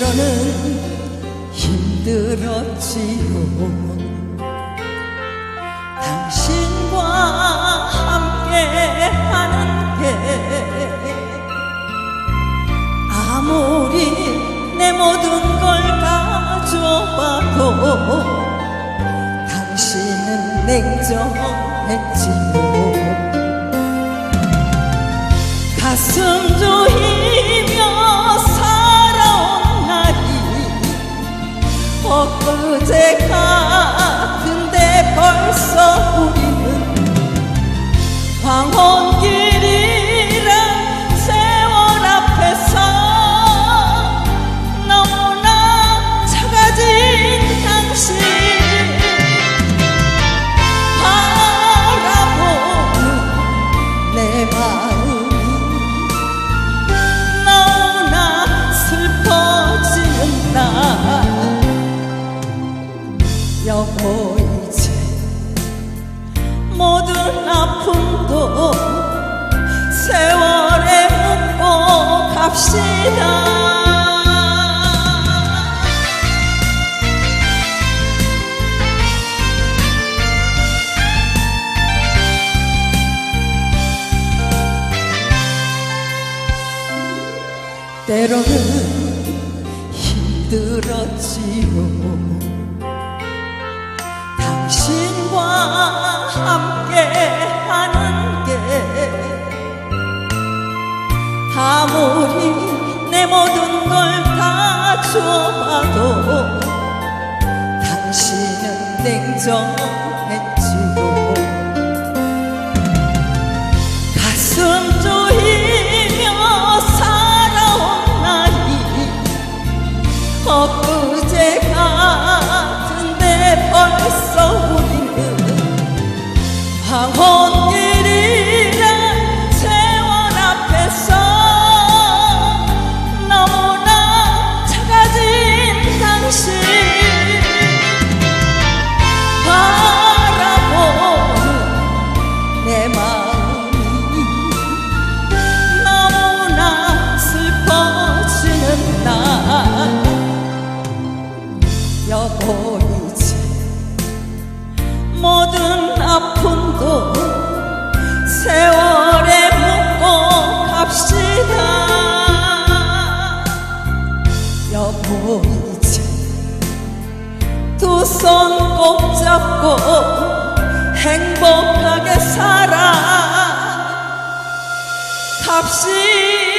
때로는 힘들었지요. 당신과 함께 하는 게 아무리 내 모든 걸 가져봐도 당신은 냉정했지요. 여보 이제 모든 아픔도 세월에 묻고 갑시다. 때로는 힘들었지요. 당 신과 함께 하는 게 아무리 내 모든 걸 다 줘봐도 당신은 냉정했지요. 가슴 보 이제 두손 꼭 잡고 행복하게 살아. 갑시다